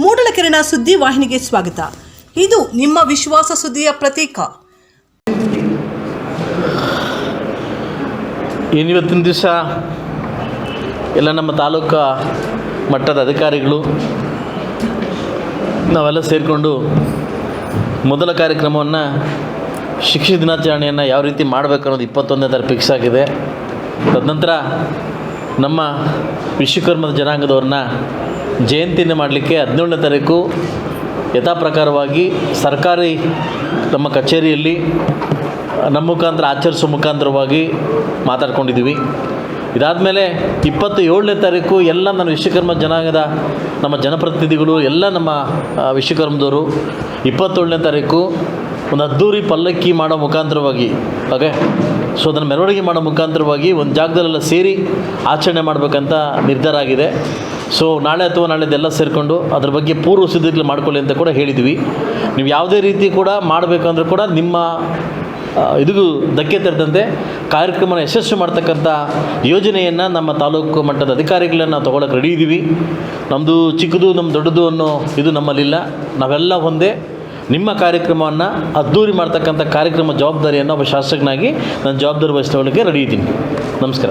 ಮೂಡಲಕೆರೆನ ಸುದ್ದಿ ವಾಹಿನಿಗೆ ಸ್ವಾಗತ. ಇದು ನಿಮ್ಮ ವಿಶ್ವಾಸ ಸುದ್ದಿಯ ಪ್ರತೀಕ. ಇವತ್ತಿನ ದಿವಸ? ಎಲ್ಲ ನಮ್ಮ ತಾಲೂಕು ಮಟ್ಟದ ಅಧಿಕಾರಿಗಳು ನಾವೆಲ್ಲ ಸೇರಿಕೊಂಡು ಮೊದಲ ಕಾರ್ಯಕ್ರಮವನ್ನು ಶಿಕ್ಷೆ ದಿನಾಚರಣೆಯನ್ನು ಯಾವ ರೀತಿ ಮಾಡಬೇಕು ಅನ್ನೋದು ಇಪ್ಪತ್ತೊಂದನೇ ತಾರೀಕು ಫಿಕ್ಸ್ ಆಗಿದೆ. ತದನಂತರ ನಮ್ಮ ವಿಶ್ವಕರ್ಮದ ಜನಾಂಗದವ್ರನ್ನ ಜಯಂತಿಯನ್ನು ಮಾಡಲಿಕ್ಕೆ ಹದಿನೇಳನೇ ತಾರೀಕು ಯಥಾಪ್ರಕಾರವಾಗಿ ಸರ್ಕಾರಿ ನಮ್ಮ ಕಚೇರಿಯಲ್ಲಿ ನಮ್ಮ ಮುಖಾಂತರ ಆಚರಿಸೋ ಮುಖಾಂತರವಾಗಿ ಮಾತಾಡ್ಕೊಂಡಿದ್ದೀವಿ. ಇದಾದಮೇಲೆ ಇಪ್ಪತ್ತು ಏಳನೇ ತಾರೀಕು ಎಲ್ಲ ನನ್ನ ವಿಶ್ವಕರ್ಮ ಜನಾಂಗದ ನಮ್ಮ ಜನಪ್ರತಿನಿಧಿಗಳು, ಎಲ್ಲ ನಮ್ಮ ವಿಶ್ವಕರ್ಮದವರು ಇಪ್ಪತ್ತೇಳನೇ ತಾರೀಕು ಒಂದು ಅದ್ದೂರಿ ಪಲ್ಲಕ್ಕಿ ಮಾಡೋ ಮುಖಾಂತರವಾಗಿ ಓಕೆ ಸೊ ಅದನ್ನು ಮೆರವಣಿಗೆ ಮಾಡೋ ಮುಖಾಂತರವಾಗಿ ಒಂದು ಜಾಗದಲ್ಲೆಲ್ಲ ಸೇರಿ ಆಚರಣೆ ಮಾಡಬೇಕಂತ ನಿರ್ಧಾರ ಆಗಿದೆ. ಸೊ ನಾಳೆ ಅಥವಾ ನಾಳೆದೆಲ್ಲ ಸೇರಿಕೊಂಡು ಅದ್ರ ಬಗ್ಗೆ ಪೂರ್ವ ಸಿದ್ಧತೆಗಳು ಮಾಡ್ಕೊಳ್ಳಿ ಅಂತ ಕೂಡ ಹೇಳಿದ್ವಿ. ನೀವು ಯಾವುದೇ ರೀತಿ ಕೂಡ ಮಾಡಬೇಕಂದ್ರೂ ಕೂಡ ನಿಮ್ಮ ಇದಿಗೂ ಧಕ್ಕೆ ತರದಂತೆ ಕಾರ್ಯಕ್ರಮನ ಯಶಸ್ವಿ ಮಾಡ್ತಕ್ಕಂಥ ಯೋಜನೆಯನ್ನು ನಮ್ಮ ತಾಲೂಕು ಮಟ್ಟದ ಅಧಿಕಾರಿಗಳನ್ನ ತೊಗೊಳಕ್ಕೆ ರೆಡಿ ಇದ್ದೀವಿ ನಮ್ಮದು ಚಿಕ್ಕದು ನಮ್ಮ ದೊಡ್ಡದು ಅನ್ನೋ ಇದು ನಮ್ಮಲ್ಲಿಲ್ಲ. ನಾವೆಲ್ಲ ಒಂದೇ ನಿಮ್ಮ ಕಾರ್ಯಕ್ರಮವನ್ನು ಅದ್ದೂರಿ ಮಾಡ್ತಕ್ಕಂಥ ಕಾರ್ಯಕ್ರಮ ಜವಾಬ್ದಾರಿಯನ್ನು ಒಬ್ಬ ಶಾಸಕನಾಗಿ ನಾನು ಜವಾಬ್ದಾರಿ ವಹಿಸ್ಕೊಳ್ಳೋಕ್ಕೆ ರೆಡಿ ಇದ್ದೀನಿ. ನಮಸ್ಕಾರ.